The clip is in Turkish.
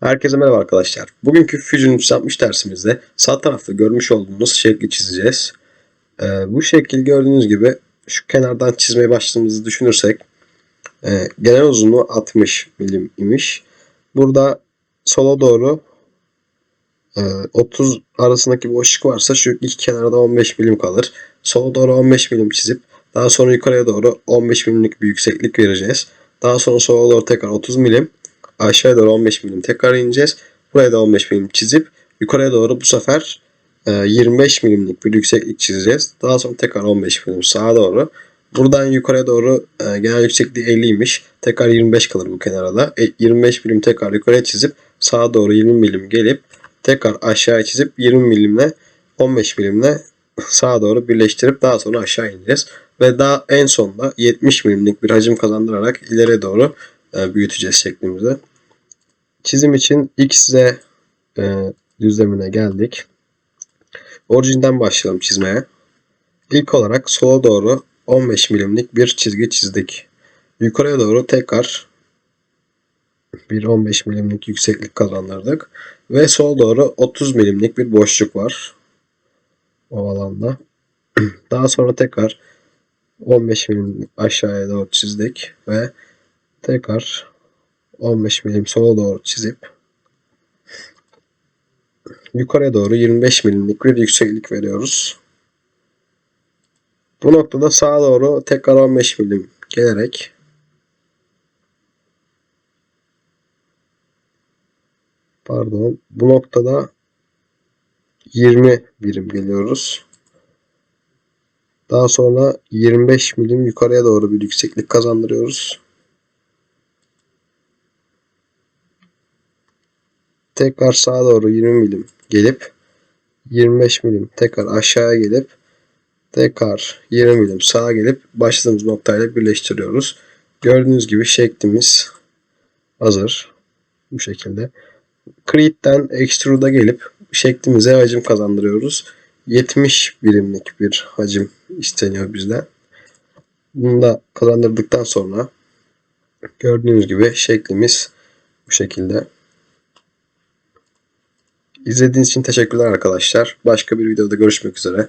Herkese merhaba arkadaşlar. Bugünkü Fusion 360 dersimizde sağ tarafta görmüş olduğunuz şekli çizeceğiz. Ee, bu şekil gördüğünüz gibi şu kenardan çizmeye başladığımızı düşünürsek e, genel uzunluğu 60 milim imiş. Burada sola doğru e, 30 arasındaki boşluk varsa şu iki kenarda 15 milim kalır. Sola doğru 15 milim çizip daha sonra yukarıya doğru 15 milimlik bir yükseklik vereceğiz. Daha sonra sola doğru tekrar 30 milim aşağıya doğru 15 milim tekrar ineceğiz. Buraya da 15 milim çizip yukarıya doğru bu sefer e, 25 milimlik bir yükseklik çizeceğiz. Daha sonra tekrar 15 milim sağa doğru. Buradan yukarıya doğru e, genel yüksekliği 50'ymiş. Tekrar 25 kalır bu kenara da. E, 25 milim tekrar yukarıya çizip sağa doğru 20 milim gelip tekrar aşağıya çizip 20 milimle 15 milimle sağa doğru birleştirip daha sonra aşağı ineceğiz. Ve daha en sonunda 70 milimlik bir hacim kazandırarak ileriye doğru e, büyüteceğiz şeklimizi. Çizim için x, z e, düzlemine geldik. Orijinden başlayalım çizmeye. İlk olarak sola doğru 15 milimlik bir çizgi çizdik. Yukarıya doğru tekrar bir 15 milimlik yükseklik kazandırdık. Ve sol doğru 30 milimlik bir boşluk var. O alanda. Daha sonra tekrar 15 milim aşağıya doğru çizdik ve tekrar 15 milim sola doğru çizip yukarıya doğru 25 milimlik bir yükseklik veriyoruz. Bu noktada sağa doğru tekrar 15 milim gelerek pardon bu noktada 20 birim geliyoruz. Daha sonra 25 milim yukarıya doğru bir yükseklik kazandırıyoruz. Tekrar sağa doğru 20 milim gelip 25 milim tekrar aşağıya gelip tekrar 20 milim sağa gelip başladığımız noktayla birleştiriyoruz. Gördüğünüz gibi şeklimiz hazır. Bu şekilde. Create'den Extrude'a gelip şeklimize hacim kazandırıyoruz. 70 birimlik bir hacim isteniyor bizden. Bunu da kazandırdıktan sonra gördüğünüz gibi şeklimiz bu şekilde. İzlediğiniz için teşekkürler arkadaşlar. Başka bir videoda görüşmek üzere.